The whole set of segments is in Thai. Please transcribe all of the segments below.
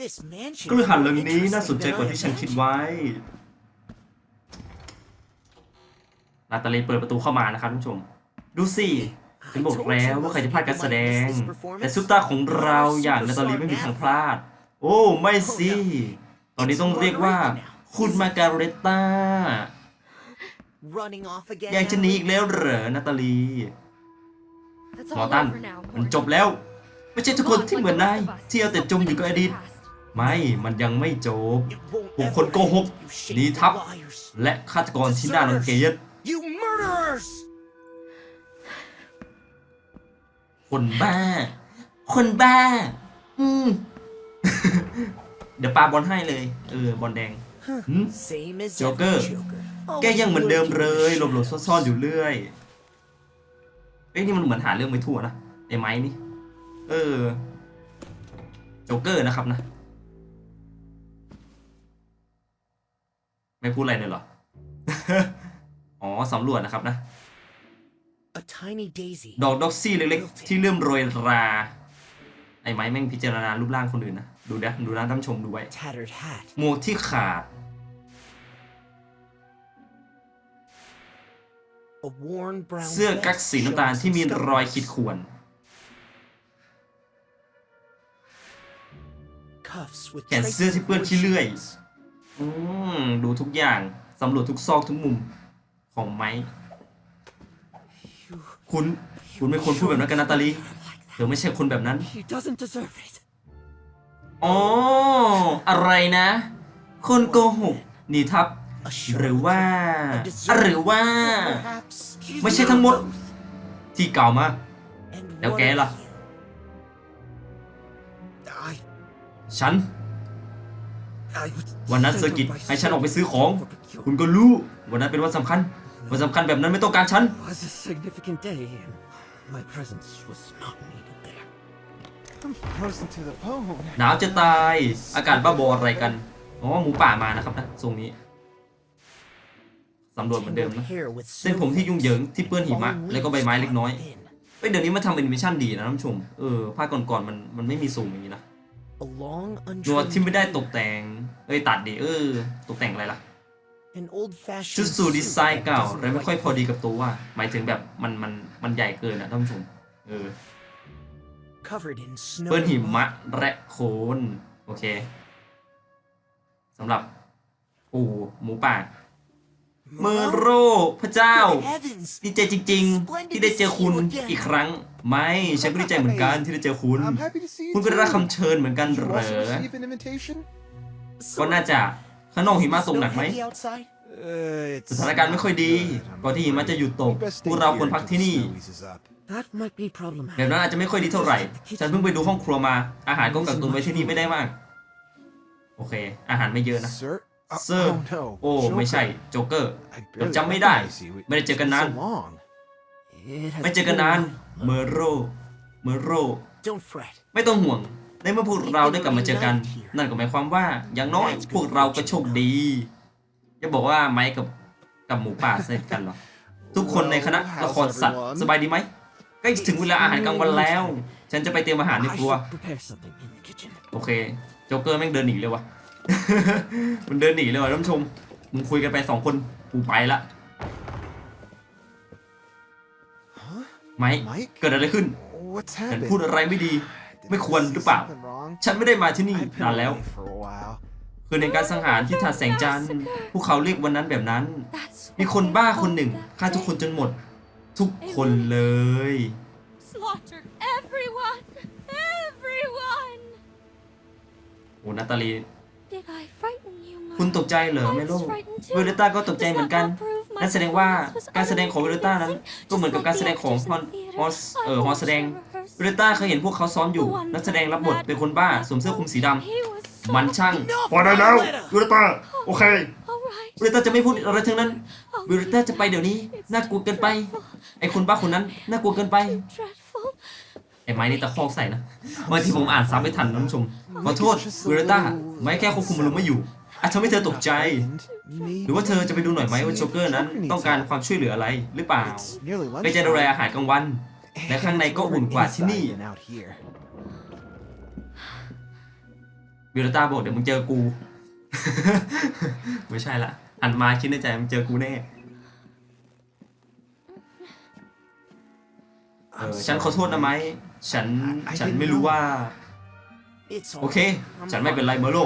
This mansion ก็เลยหันเรื่องนี้น่าสนใจกว่าที่ฉันคิดไว้ นาตาลีเปิดประตูเข้ามานะครับท่านผู้ชม ดูสิฉันบอกแล้วว่าใครจะพลาดการแสดง แต่ซุปตาของเราอย่างนาตาลีไม่มีทางพลาด โอ้ไม่สิ ตอนนี้ต้องเรียกว่า คุณมาการเรตตา running off again. ยังจะหนี now? อีกแล้วเหรอนาตาลี That's หมอ all ตัน over now. มัน Morgan. จบแล้ว ไม่ใช่ทุกคน Not ที่ like เหมือน the นาย rest of us. ที่เอาแต่จมอยู่กับอดีต Past. ไม่มันยังไม่จบ It won't พวก ever คนโกหก end, you หนี shameful ทับ liars. และฆาตกรที่น่ารังเกียจ You murderers! คนบ้า คนบ้า อืม เดี๋ยวปาบอลให้เลย เออ บอลแดงหืม Same as Joker. every Joker. แกยังเหมือนเดิมเลยหลบหลบซ่อนๆอยู่เรื่อย เอ้ยนี่มันเหมือนหาเรื่องไม่ทั่วนะไอ้ไม้นี่ เออ โจ๊กเกอร์นะครับนะ ไม่พูดอะไรเลยเหรอ อ๋อสำรวจนะครับนะ A tiny daisy. ดอกดอกซี่เล็กๆ ที่เริ่มโรยรา ไอ้ไม้แม่งพิจารณารูปร่างคนอื่นนะ ดูนะดูนะท่านผู้ชมดูไว้ Tattered hat. หมวกที่ขาด A worn brown เสื้อกั๊ก vest สีน้ำตาล showing ที่มี some รอย scars. ขีดข่วน Cuffs with แขนเสื้อที่เปื้อนขี้เลื่อย อืมดูทุกอย่างสำรวจทุกซอกทุกมุมของไม้คุณ คุณไม่ควรพูดแบบนั้นกันนาตาลีเธอไม่ใช่คนแบบนั้น He doesn't deserve it. อ๋อ อะไรนะ คนโกหกหนีทับ A หรือ charlatan. ว่า A deserter. หรือว่า Perhaps ไม่ใช่ทั้งหมด both. ที่กล่าวมา And แล้ว what แก of ล่ะ you? I ฉัน I was วันนั้น sent เซอร์กิต on by ให้ฉันออกไปซื้อของ for peculiar- คุณก็รู้ วันนั้นเป็นวันสำคัญ วันสำคัญแบบนั้นไม่ต้องการฉัน was a significant day, and my presence was not needed there. I'm frozen to the bone. หนาวจะตาย อากาศบ้าบออะไรกัน อ๋อ หมูป่ามานะครับนะทรงนี้สำรวจเหมือนเดิม Tangled นะ hair with เส้นผมที่ยุ่งเหยิงที่เปื้อนหิมะ fallen แล้วก็ใบไม้เล็กน้อย leaves caught in. เฮ้ยเดี๋ยวนี้มาทำแอนิเมชันดีนะท่านผู้ชม เออภาคก่อนๆมันมันไม่มีซูมอย่างนี้นะ A long ตัว untrimmed ที่ไม่ได้ beard, ตกแต่ง เอ้ยตัดดิเออตกแต่งอะไรล่ะ an old-fashioned ชุดสูทดีไซน์ suit that เก่า doesn't และไม่ค่อย quite พอดีกับตัวหมายถึงแบบมันมันมันใหญ่เกินนะท่านผู้ชมเออ covered in snow เปื้อนหิ and มะ mud. และโคลนโอเคสำหรับปู่หมูป่าเมอร์โรพระเจ้า Good heavens! ดีใจจริง ๆ ที่ได้เจอคุณอีกครั้ง ไม่ฉันก็ดีใจเหมือนกันที่ได้เจอคุณ I'm happy to see you คุณก็ได้รับ too. คำเชิญเหมือนกัน Did เห you ร also อ receive an invitation? ก็น่าจะข้างนอกหิมะตกหนักไหม Snow heavy outside? Uh, สถานการณ์ไม่ค่อยดีก่อนที่หิมะจะหยุดตกพวกเราควรพักที่นี่ That might be problematic. แบบนั้นอาจจะไม่ค่อยดีเท่าไหร่ ฉันเพิ่งไปดูห้องครัวมา อาหารก็กักตุนไว้ที่นี่ไม่ได้มาก โอเค อาหารไม่เยอะนะ Sir? Uh, เซอร์ oh no. โอ้ ไม่ใช่ Joker. โจ๊กเกอร์ I ผม barely จำไม่ได้ recognize you. ไม่ได้เจอกันนาน So long. It has ไม่เจอกัน been นาน long. เมอร์โร เมอร์โร Don't fret. ไม่ต้องห่วงใน เมื่อพวกเราได้กลับมาเจอกัน นั่นก็หมายความว่าอย่างน้อยพวกเราก็โชคดีจะบอกว่าไม้กับกับหมูป่าสนิทกันเหรอทุกคนในคณะละครสัตว์สบายดีไหมใกล้ถึงเวลาอาหารกลางวันแล้ว ฉันจะไปเตรียมอาหารใน I ครัว should prepare something in the kitchen. โอเคโจ๊กเกอร์แม่งเดินหนีเลยวะมันเดินหนีเลยวะท่านผู้ชมมึงคุยกันไปสองคนกูไปละไม้ Mike? เกิดอะไรขึ้น What's ฉัน happened? พูดอะไรไม่ดี Did ไม่ I ควร say หรือเปล่า something wrong? ฉันไม่ได้มาที่นี่ I've been นานแล้ว away for a while. คือในการสังหารที่ถาดแสงจันทร์พวกเขาเรียกวันนั้นแบบนั้น That's มี what คน they บ้า called คนหนึ่ง that ฆ่าทุกคน day. จนหมด ทุกคนเลย Slaughtered everyone. Everyone. โอ้นาตาลี Did I frighten you, คุณ Mom? ตกใจเหรอ I เม was โล frightened too. เวเลต้าก็ตกใจ Does เหมือน that กัน not prove my นั่นแสดงว่า performance was การแสดงของเวเลต้านั้น utterly ก็เหมือนกับการแสดงของฮอนฮอสเออฮอสแสดง เวเลต้าเคยเห็นพวกเขาซ้อมอยู่ นักแสดงรับบทเป็นคนบ้าสวมเสื้อคลุมสีดำ He was so มันช่าง Enough, พอได้แล้ว Violetta! เวเลต้าโอเค All right. เวเลต้าจะไม่พูดอะไรทั้งนั้น Oh, เวเลต้าจะไปเดี๋ยวนี้น่ากลัวเกินไป ไอ้คนบ้าคนนั้นน่ากลัวเกินไป dreadful. ไอ้ไม้นี่ตะคอกใส่นะบางทีผมอ่านซ้ำไม่ทันนะท่านผู้ชมขอโทษเวเลต้าไม่แค่ควบคุมอารมณ์ไม่อยู่อาจทำให้เธอตกใจ Frightened? หรือว่าเธอจะไปดูหน่อยไหมว่าโจ๊กเกอร์นั้น ต้องการความช่วยเหลืออะไรหรือเปล่า It's nearly ไปจะดูแล lunchtime. อาหารกลางวัน และข้างในก็อุ่นกว่าที่นี่ Inside than out here. เววิรตาบอกเดี๋ยวมึงเจอกู ไม่ใช่ละหันมาคิดในใจมึงเจอกูแน่เอ I'm อฉันขอโทษนะไหม ฉัน I- I ฉัน didn't ไม่รู้ know. ว่า It's โอเค alright. ฉันไม่เป็นไรเมอร์โล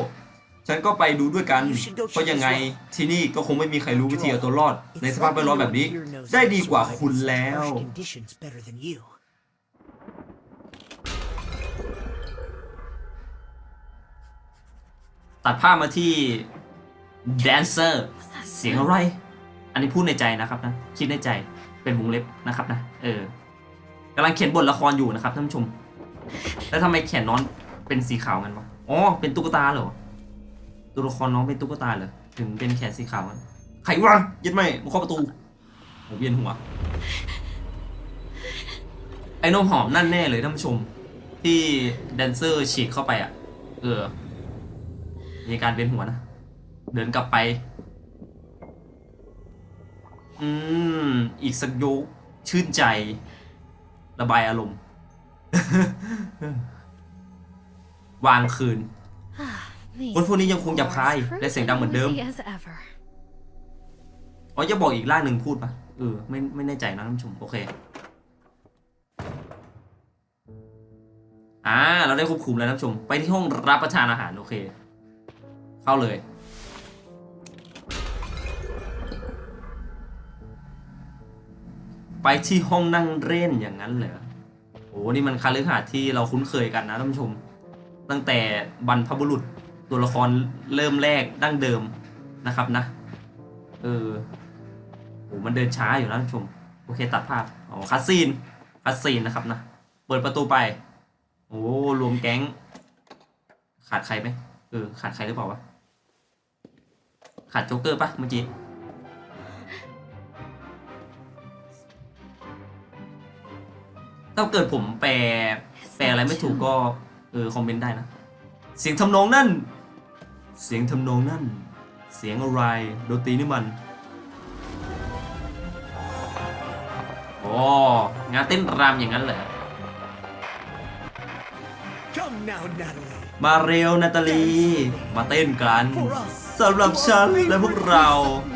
ฉันก็ไปดูด้วยกัน You should go check เพราะยังไง as well. ที่นี่ก็คงไม่มีใครรู้วิธีเอาตัวรอด ใน It's สภาพแวดล้อมแบบนี้ everyone here knows ได้ how to ดีกว่า survive คุณ in such แล้ว harsh conditions better than you. ตัดภาพมาที่แดนเซอร์ เสียงอะไร อันนี้พูดในใจนะครับนะ คิดในใจเป็นวงเล็บนะครับนะ เออกำลังเขียนบทละครอยู่นะครับท่านผู้ชม แล้วทำไมแขนน้องเป็นสีขาวกันวะอ๋อเป็นตุ๊กตาเหรอ ตัวละครน้องเป็นตุ๊กตาเหรอถึงเป็นแขนสีขาวกันใครวะยัดไม่มาเคาประตูผมเวียนหัว ไอ้นมหอมนั่นแน่เลยท่านผู้ชม ที่แดนเซอร์ฉีดเข้าไปอะ เออ มีการเวียนหัวนะ เดินกลับไป อืม อีกสักโยกชื่นใจ ระบายอารมณ์ วางคืน คนพวกนี้ยังคงหยาบคาย floors และเสียงดังเหมือนเดิม crazy as ever. อ๋อจะบอกอีกร่างหนึ่งพูดปะเออไม่ไม่แน่ใจนะท่านผู้ชมโอเคอ่าเราได้ควบคุมแล้วท่านผู้ชม ไปที่ห้องรับประทานอาหาร โอเค เข้าเลย ไปที่ห้องนั่งเล่นอย่างนั้นเหรอโอ้นี่มันคาลือหาสน์ที่เราคุ้นเคยกันนะท่านผู้ชม ตั้งแต่บรรพบุรุษ ตัวละครเริ่มแรกดั้งเดิมนะครับนะ เออโอ้มันเดินช้าอยู่นะท่านผู้ชม โอเคตัดภาพ อ๋อคัสซีนคัสซีนนะครับนะ เปิดประตูไป โอ้รวมแก๊ง ขาดใครไหมเออ ขาดใครหรือเปล่าวะ ขาดโจ๊กเกอร์ปะเมื่อกี้ถ้าเกิดผมแปลแปลอะไรไม่ถูกก็ เออ คอมเมนต์ได้นะ เสียงทำนองนั่น เสียงทำนองนั่น เสียงอะไรดนตรีนี่มันโอ้งานเต้นรำอย่างนั้นเหรอ Come now, Natalie. มาเร็วนาตาลี มาเต้นกัน For us. สำหรับฉันและพวกเรา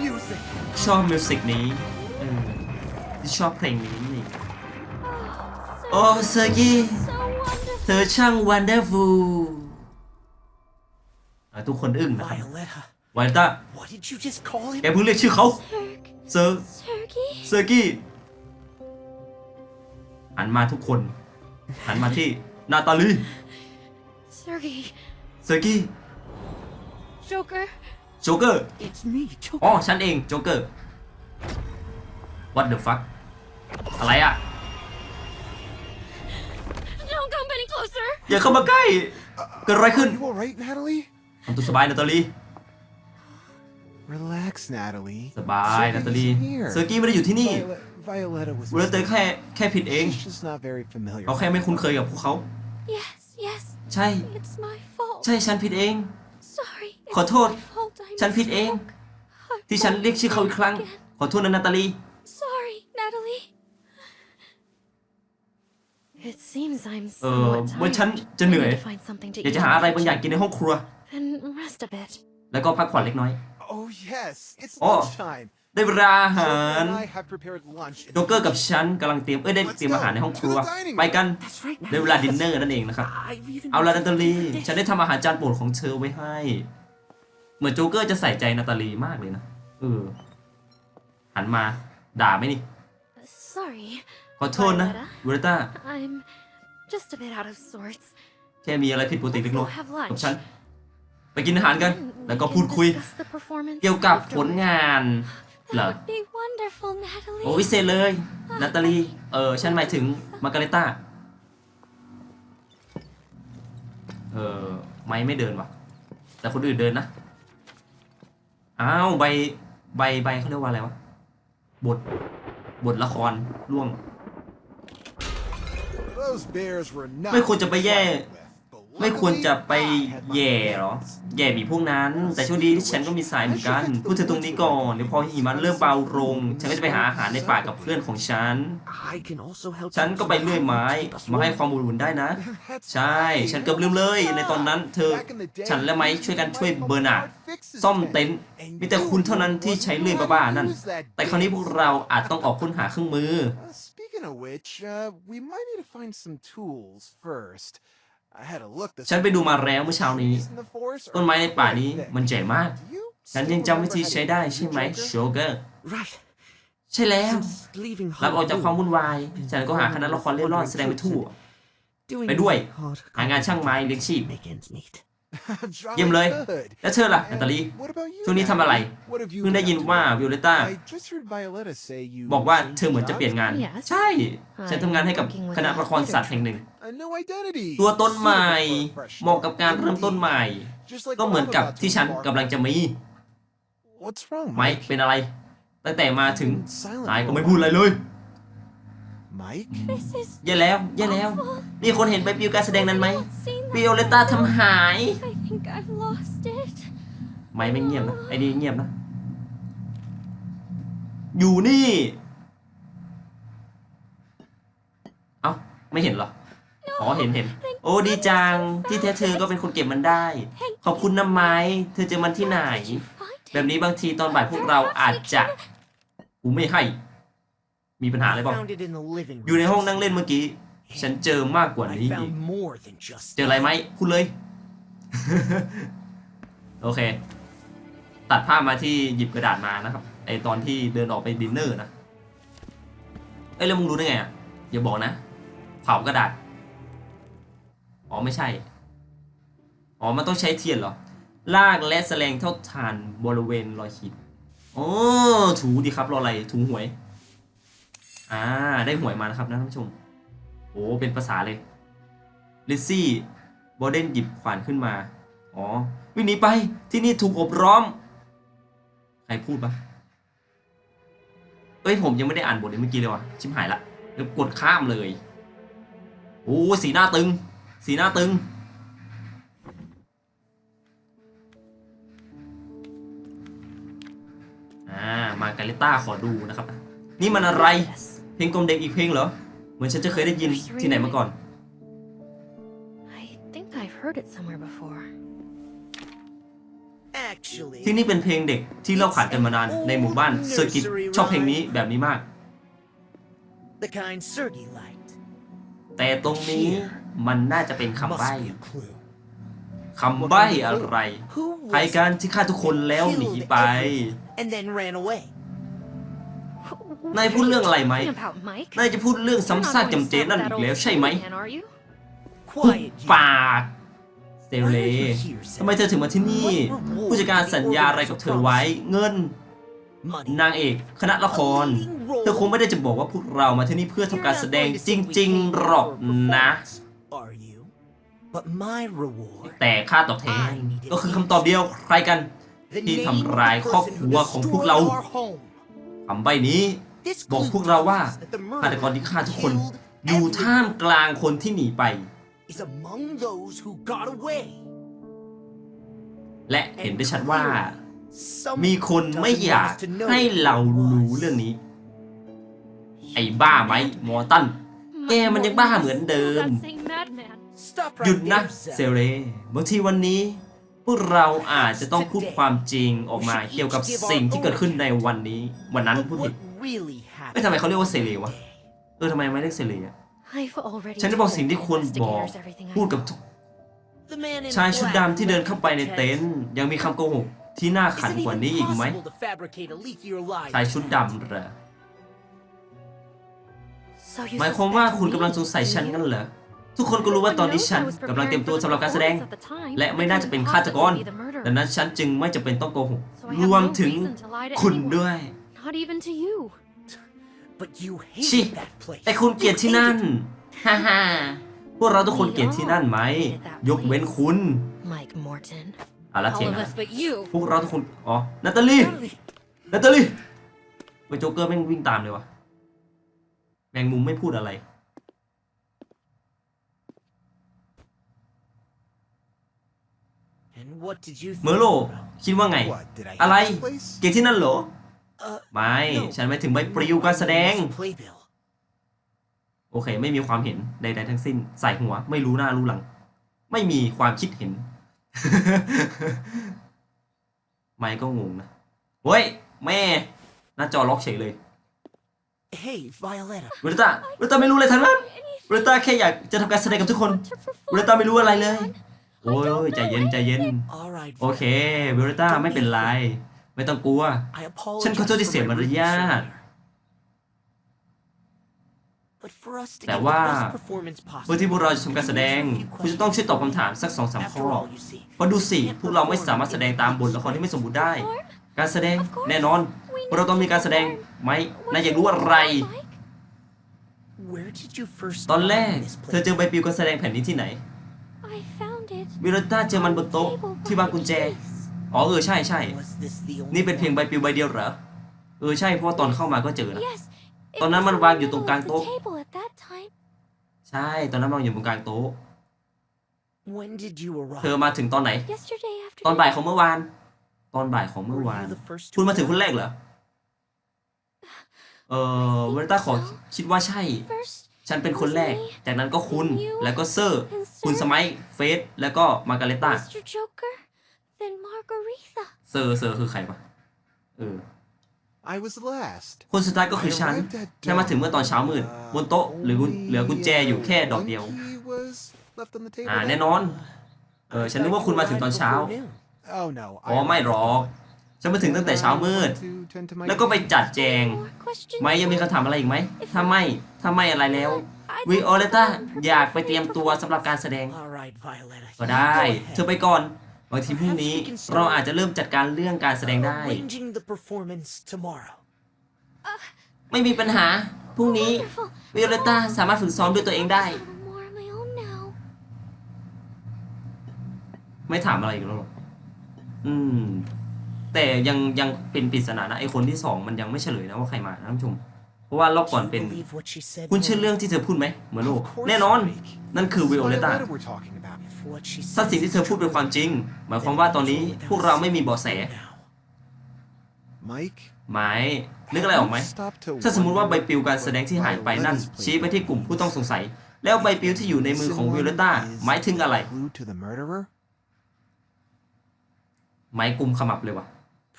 Music. ชอบมิวสิกนี้เออที่ชอบเพลงนี้นี่ โอ้เซอร์กี้ So wonderful. เธอช่างวันเดอร์ฟูล ทุกคนอึ้งนะครับ Violetta. วานต้า What did you just call แก him? เพิ่งเรียกชื่อเขา Serg. เซอร์ Sergey. เซอร์กี้หันมาทุกคนหันมาที่นาตาลี Sergey. เซอร์กี้ Joker. โจ๊กเกอร์ It's me, Joker. อ๋อฉันเองโจ๊กเกอร์ what the fuck อะไรอะ Don't come any closer. อย่าเข้ามาใกล้ เกิดอะไรขึ้น You alright, Natalie? ทำตัวสบายนาตาลี Relax, Natalie. สบายนาตาลีเซอร์กี้ไม่ได้อยู่ที่นี่ Violet, Violetta was. เวลาเตอแค่แค่ผิดเอง She's just not very familiar. เขาแค่ไม่คุ้นเคยกับพวกเขา Yes, yes. ใช่ It's my fault. ใช่ฉันผิดเอง Sorry. ขอโทษ It's my fault. I ฉันผิดเอง misspoke. I ที่ฉันเรียกชื่อเขาอีกครั้ง again. ขอโทษนะนาตาลี Sorry, Natalie. It seems I'm เออ somewhat เหมื่อนฉัน tired. จะเหนื่อย I need to find something to อยาก eat จะหาอะไรบางอย่างกินในห้องครัว Then rest a bit. แล้วก็พักผ่อนเล็กน้อย Oh yes, it's Oh. lunchtime. ได้เวลาอาหาร Joker and I have prepared lunch. in โจ๊กเกอร์กับฉันกำลังเตรียม เอ้ยได้เตรียมอาหารในห้องครัว ไปกัน That's right, ได้เวลาดินเนอร์นั่นเองนะครับ I've even เอาละนาตาลี made a ฉัน dish. ได้ทำอาหารจานโปรดของเธอไว้ให้ เหมือนโจ๊กเกอร์จะใส่ใจนาตาลีมากเลยนะ เออ หันมา ด่าไหมนี่ Sorry. ขอโทษนะเวลต้า I'm just a bit out of sorts. แค่มีอะไรผิดปกติเล็กน้อย Let's go have กับ lunch. ฉัน ไปกินอาหารกัน Then แล้ว we ก็ can พูดคุย discuss the performance เกี่ยวกับผล afterward. งานเหรอ That would be wonderful, Natalie. โอ้วิเศษเลยนาตาลีเออฉันหมายถึงมาการเรต้าเออไม่ไม่เดินว่ะ แต่คนอื่นเดินนะอ้าวใบใบใบเขาเรียกว่าอะไรวะบทบทละครร่วง Those bears were not. ไม่ควรจะไปแย่ to trifle with. ไม่ควรจะไปแย่เหรอ แย่บีพวกนั้น แต่โชคดีที่ฉันก็มีสายเหมือนกัน พูดถึงตรงนี้ก่อน เดี๋ยวพอหิมะเริ่มเบาลง ฉันก็จะไปหาอาหารในป่ากับเพื่อนของฉัน ฉันก็ไปเลื่อยไม้ มาให้ความอุ่นได้นะ ใช่ ฉันเกือบลืมเลย ในตอนนั้นเธอ ฉันและไม้ช่วยกันช่วยเบอร์นาร์ซ่อมเต็นท์มีแต่คุณเท่านั้นที่ใช้เลื่อยบ้าๆนั่น แต่คราวนี้พวกเราอาจต้องออกค้นหาเครื่องมือ speaking of which, uh, we might need to find some tools first. I had a look this ฉันไปดูมาแล้วเมื่อเช้านี้ in the forest ต้นไม้ในป่านี้มันใหญ่มาก Do you ฉัน still ยังจำวิธี remember ใช้ how to ได้ use ใช่ไหม Joker? โชเกอร์ Right. ใช่แล้ว Since leaving หลังออกจากความ Honolulu, วุ่นวาย ฉันก็หาคณะละครเล่ร่อนแสดงไปทั่ว doing ไปด้วย hard หางานช่างไม้เลี้ยงชีพ make ends meet. Jolly เยี่ยมเลย good. แล้วเธอล่ะนาตาลี What about you ช่วงนี้ now? ทำอะไร What have you เพิ่งได้ been ยิน up to ว่า lately? วิโอเลต้า I just heard Violetta say you บอกว่า changed เธอเหมือนจะเปลี่ยนงาน Yes ใช่ ฉันทำงานให้กับคณะละครสัตว์แห่งหนึ่ง A new identity. ตัวต้นใหม่ Suitable for a fresh เหมาะกับการเริ่มต้นใหม่ Just like ก็เหมือน what I'm กับ about to ที่ฉัน embark กำลังจะมี on. What's wrong, ไมค์ Mike? เป็นอะไร ตั้งแต่มาถึง Been silent นาย for ก็ a ไม่พูดอะไรเลย Mike? This is แย่แล้วแย่แล้วนี่คนเห็นใบปลิวการแสดงนั้นไหม not seen วิ that. โอเลต้าทำหาย I think I've lost it. ไม่ไม่เงียบนะไอ้นี่เงียบนะ อยู่นี่ เอ้า ไม่เห็นเหรอ อ๋อ เห็นเห็น โอ้ดีจัง ที่แท้เธอก็เป็นคนเก็บมันได้ ขอบคุณนะไม้ เธอเจอมันที่ไหน Find แบบนี้บางทีตอนบ่ายพวกเราอาจจะกูไม่ให้ มีปัญหาอะไรบ้าง Found it in the living อยู่ในห้องนั่งเล่นเมื่อกี้ ฉันเจอมากกว่านี้ I อีก found more than just เจออะไรไหมพูดเลย โอเค ตัดภาพมาที่หยิบกระดาษมานะครับไอตอนที่เดินออกไปดินเนอร์นะเอ้ยแล้วมึงรู้ได้ไงอะอย่าบอกนะเผากระดาษอ๋อไม่ใช่อ๋อมันต้องใช้เทียนเหรอลากและแสลงเท่าฐานบริเวณรอยขีดโอ้ถูดีครับรออะไรถูหวย อ่า ได้หวยมานะครับนะท่านผู้ชมโอ้เป็นภาษาเลยลิซซี่บอเดนหยิบขวานขึ้นมา อ๋อ วิ่งหนีไปที่นี่ถูกอบล้อม ใครพูดปะเอ้ยผมยังไม่ได้อ่านบทเลยเมื่อกี้เลยว่ะชิมหายละเดี๋ยวกดข้ามเลยโอ้สีหน้าตึง สีหน้าตึง อ่า มาการิต้าขอดูนะครับ นี่มันอะไร เพลงกลมเด็กอีกเพลงเหรอ เหมือนฉันจะเคยได้ยินที่ไหนมาก่อน I think I've heard it somewhere before. Actually, ที่นี่เป็นเพลงเด็กที่เล่าขานกันมานานในหมู่บ้านเซอร์กิตชอบเพลงนี้แบบนี้มาก the kind Sergey liked. แต่ตรงนี้มันน่าจะเป็นคำ Must ใบ้ be a clue. คำใบ้อะไร Who ใคร was การที่ฆ่าทุกคนแล้วหนี killed ไป นายพูดเรื่องอะไรไหม Talking about Mike? นายจะพูดเรื่อง You're ซ้ำ not ซาก going to จำเจ start นั่น that อีก old แล้วใช่ไหม story again, are you? หุบ Quiet, you. ปากเซเลทำไมเธอถึงมาที่นี่ ผู้จัดการสัญญาอะไรกับเธอไว้ เงิน Money. นางเอก คณะละคร เธอคงไม่ได้จะบอกว่าพวกเรามาที่นี่เพื่อทำการแสดงจริง ๆ หรอกนะ Are you? But my reward. แต่ค่าตอบแทนก็คือคำตอบเดียวใครกัน The ที่ name ทำ of the ร้ายครอบ person ค who รัวของพวกเรา destroyed our home. คำใบนี้ This บอก clue พวกเราว่า tells us that the ฆาตกรที่ฆ่าทุกคน killed อยู่ท่าม everyone กลางคนที่หนีไป is among those who got away. และเห็นได้ชัดว่า Someone มีคนไม่ doesn't อยาก want us to know ให้เรา who it รู้ was. เรื่องนี้ ไอ้บ้าไหมมอร์ตันแกมันยังบ้าเหมือนเดิม That same madman. Stop หยุด right นะ there, เซ Seth. เรบางทีวันนี้ พวกเราอาจจะต้องพูดความจริงออกมาเกี่ยวกับสิ่งที่เกิดขึ้นในวันนี้ วันนั้น Of พูดผิด what really เอ้ย happened ทำไมเขาเรียกว่าเซเลวะ today. เออทำไมไม่เรียกเซเลอะ I've already ฉันได้บอก told สิ่งที่ควรบอก investigators everything I พูดกับ know. ทุก The man in ชายชุด black ดำที่เดินเข้าไปในเต็นท์ยังมีคำโกหกที่น่าขัน Is it กว่า even นี้อีกไหม possible to fabricate a leakier lie? ชายชุดดำเหรอ So you หมายความว่า suspect คุณกำลังสงสัย me, ฉัน do กัน you? เหรอ ทุกคนก็รู้ว่าตอนนี้ฉัน Everyone knows I was กำลังเตรียมตัว preparing สำหรับการแสดง for the performance at the time. และไม่ It น่าจะเป็น couldn't ฆาตกร possibly be the murderer. ดังนั้นฉันจึงไม่จำเป็นต้องโกหก So I ร have วม no ถึง reason to lie to คุณ anyone. ด้วย Not even to you. But you ชิ hated that place. แต่คุณเกลียดที่นั่น ฮ่าฮ่าพวกเราทุกคนเกลียดที่นั่นไหม ยกเว้นคุณ Mike Morton. เอาละ All เถียง of นะ us but you. พวกเราทุกคน อ๋อ นาตาลี นาตาลีไปโจ๊กเกอร์แม่งวิ่งตามเลยวะแมงมุมไม่พูดอะไร And what did you เมอร์โล คิดว่าไง What, did I อะไร hate the place? เกตที่นั่นเหรอ Uh, ไม่ no. ฉันไม่ถึงใบปลิวการแสดง It's a playbill. โอเค ไม่มีความเห็นใดๆทั้งสิ้น ใส่หัว ไม่รู้หน้ารู้หลัง ไม่มีความคิดเห็น ไม่ก็งงนะ เฮ้ย แม่ หน้าจอล็อกเฉยเลย Hey, Violetta. เวลต้าเวลต้าไม่รู้เลยทั้งนั้นเวลต้าแค่อยากจะทำการแสดงกับทุกคนเวลต้าไม่รู้อะไรเลย โอ้ยใจเย็นใจเย็น All right. โอเคเวลต้าไม่เป็นไร ไม่ต้องกลัว I apologize ฉันขอโทษที่เสียมารยาท But for us to แต่ get the ว่า best performance เพื่อ possible, ที่พวกเราจะทำการแสดง คุณจะต้องช่วยตอบคำถามสักสองสามข้ after อ all, you see, เพราะดูสิ พวกเราไม่สามารถแสดงตามบทละครที่ไม่สมบูรณ์ได้ การแสดงแน่นอนพวกเราต้องมีการแสดงไหมนายอยากรู้อะไร where did you first ตอนแรก find this เธอเจอใบปลิวการแสดงแผ่นนี้ที่ไหน I found it. วิลต้าเจอมันบนโต๊ะที่วางกุญแจ อ๋อเออใช่ใช่ Was this the only นี่เป็นเพียง one? ใบปลิวใบเดียวเหรอ เออใช่เพราะว่าตอนเข้ามาก็เจอนะ Yes. it ตอนนั้น was มัน in วาง the อยู่ตรง middle กลาง of the โต๊ะ table at that time. ใช่ตอนนั้นมันอยู่บนกลางโต๊ะ When did you arrive? เธอมาถึงตอนไหน Yesterday ตอน afternoon. บ่ายของเมื่อวาน ตอนบ่ายของเมื่อ Were วาน you the first คุณ to มาถึง arrive? คนแรกเหรอ เออเวลต้าขอคิดว่าใช่ First, ฉันเป็นคนแรก จากนั้นก็คุณ แล้วก็เซอร์ and คุณส Sir, มัยเฟส แล้วก็มาการเลต้า Mr. Joker, then Margarita. เซอร์เซอร์คือใครปะเออ I was last. คนสุดท้ายก็คือฉัน I arrived at ฉันมาถึงเมื่อตอนเช้ามืด dawn. บนโต๊ะหรือกุญ Only, เหลือกุญแจอยู่แค่ดอก uh, เดียว one key was left on the table อ่า then? แน่นอน เออฉันนึกว่าคุณมาถึงตอนเช้า Oh no. อ๋อไม่หรอกฉันมาถึงตั้งแต่เช้ามืด To tend to my แล้วก็ไปจัดแจง More questions? ไม่ยังมีคำถามอะไรอีกไหมถ้าไม่ถ้าไม่อะไรแล้ว I'd วิ like โอเล to ต้า prepare อยากไปเตรียม for ตัวสำหรับการแสดง All right, Violetta. ก็ you ได้ go ahead. เธอไปก่อน บางทีพรุ่งนี้เราอาจจะเริ่มจัดการเรื่องการแสดงได้ Arranging the performance tomorrow. ไม่มีปัญหา พรุ่งนี้ Wonderful. วิโอเลต้าสามารถฝึกซ้อมด้วยตัวเองได้ A little more on my own now. ไม่ถามอะไรอีกแล้วหรออืม แต่ยังยังเป็นปริศนานะไอคนที่สองมันยังไม่เฉลยนะว่าใครมานะท่านผู้ชมเพราะว่ารอบก่อน Do you เป็น believe what she said, คุณเชื่อ Mom? เรื่องที่เธอพูดไหมเหมือนโลก Of course แน่นอน I make. นั่นคือ This วิ is โอเลต้า ถ้า says สิ่งที่ is เธอพูดเป็น true, ความจริง หมายความ then ว่า we ตอนนี้ know without พวกเราไม่มีเบาะแส saying now. Mike. หมายนึกอะไรออกไหม stop to ถ้าสมมุติว่าใบ wonder ปลิวการแสดงที่หายไปนั่น Violetta's ชี้ไปที่กลุ่มผู้ต้องสงสัย แล้วใบปลิวที่อยู่ในมือของวิโอเลต้า This หมายถึงอะไร Clue to the murderer? หมายกลุ่มขมับเลยว่ะ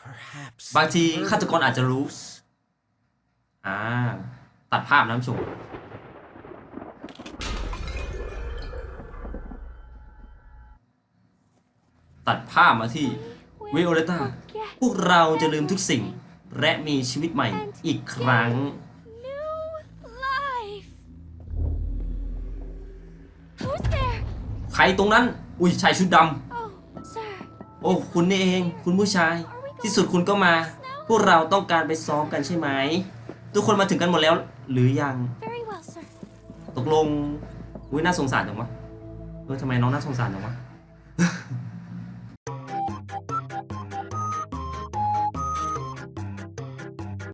Perhaps บางที the ฆาตกรอาจจะรู้ murderers. อ่า ตัดภาพน้ำชม ตัดภาพมาที่ We will Violetta forget พวกเราจะลืมทุกสิ่ง และมีชีวิตใหม่อีกครั้ง new life. Who's there? ใครตรงนั้น อุ้ยชายชุดด Oh, sir. ำโอ้คุณนี่เอง คุณผู้ชาย ที่สุดคุณก็มา พวกเราต้องการไปซ้อมกันใช่ไหม ทุกคนมาถึงกันหมดแล้วหรือยัง Very well, sir. ตกลงอุ้ยน่าสงสารจังวะเออทำไมน้องน่าสงสารจังวะ